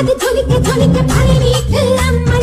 அது ஜொலிக்க ஜொலிக்க பழனிக்கு அம்மன் நான்